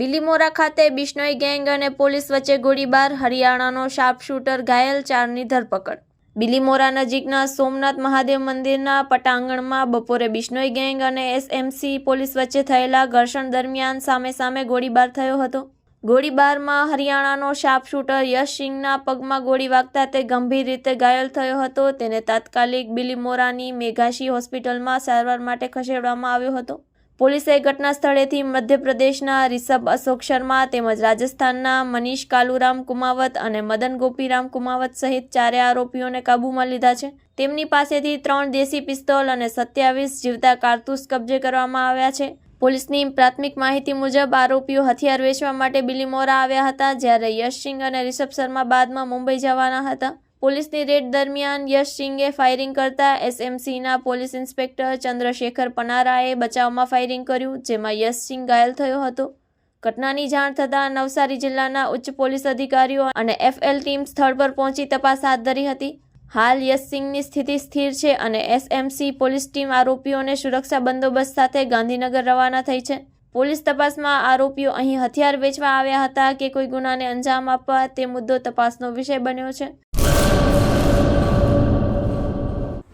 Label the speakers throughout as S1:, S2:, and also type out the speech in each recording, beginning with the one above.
S1: બિલીમોરા ખાતે બિશ્નોઈ ગેંગ અને પોલીસ વચ્ચે ગોળીબાર, હરિયાણાનો શાર્પશૂટર ઘાયલ, ચારની ધરપકડ. બિલીમોરા નજીકના સોમનાથ મહાદેવ મંદિરના પટાંગણમાં બપોરે બિશ્નોઈ ગેંગ અને એસએમસી પોલીસ વચ્ચે થયેલા ઘર્ષણ દરમિયાન સામે સામે ગોળીબાર થયો હતો. ગોળીબારમાં હરિયાણાનો શાર્પશૂટર યશ સિંહના પગમાં ગોળી વાગતા તે ગંભીર રીતે ઘાયલ થયો હતો. તેને તાત્કાલિક બિલીમોરાની મેઘાશી હોસ્પિટલમાં સારવાર માટે ખસેડવામાં આવ્યો હતો. પોલીસે ઘટના સ્થળેથી મધ્યપ્રદેશના રિષભ અશોક શર્મા તેમજ રાજસ્થાનના મનીષ કાલુરામ કુમાવત અને મદન ગોપીરામ કુમાવત સહિત ચારે આરોપીઓને કાબૂમાં લીધા છે. તેમની પાસેથી ત્રણ દેશી પિસ્તોલ અને સત્યાવીસ જીવતા કારતૂસ કબજે કરવામાં આવ્યા છે. પોલીસની પ્રાથમિક માહિતી મુજબ આરોપીઓ હથિયાર વેચવા માટે બિલીમોરા આવ્યા હતા, જ્યારે યશસિંહ અને રિષભ શર્મા બાદમાં મુંબઈ જવાના હતા. પોલીસની રેડ દરમિયાન યશ સિંગે ફાયરિંગ કરતા એસએમસીના પોલીસ ઇન્સ્પેક્ટર ચંદ્રશેખર પનારાએ બચાવમાં ફાયરિંગ કર્યું, જેમાં યશ સિંગ ઘાયલ થયો હતો. ઘટનાની જાણ થતાં નવસારી જિલ્લાના ઉચ્ચ પોલીસ અધિકારીઓ અને એફએલ ટીમ સ્થળ પર પહોંચી તપાસ હાથ ધરી હતી. હાલ યશ સિંગની સ્થિતિ સ્થિર છે અને એસએમસી પોલીસ ટીમ આરોપીઓને સુરક્ષા બંદોબસ્ત સાથે ગાંધીનગર રવાના થઈ છે. પોલીસ તપાસમાં આરોપીઓ અહીં હથિયાર વેચવા આવ્યા હતા કે કોઈ ગુનાને અંજામ આપવા તે મુદ્દો તપાસનો વિષય બન્યો છે.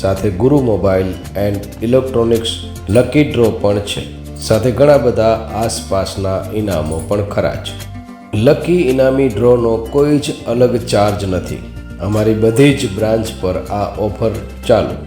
S2: સાથે Guru mobile and electronics lucky draw પણ છે. સાથે ઘણા બધા આસપાસના ઇનામો પણ ખરા છે લકી ઇનામી ડ્રોનો કોઈ જ અલગ ચાર્જ નથી. અમારી બધી જ બ્રાન્ચ પર આ ઓફર ચાલુ.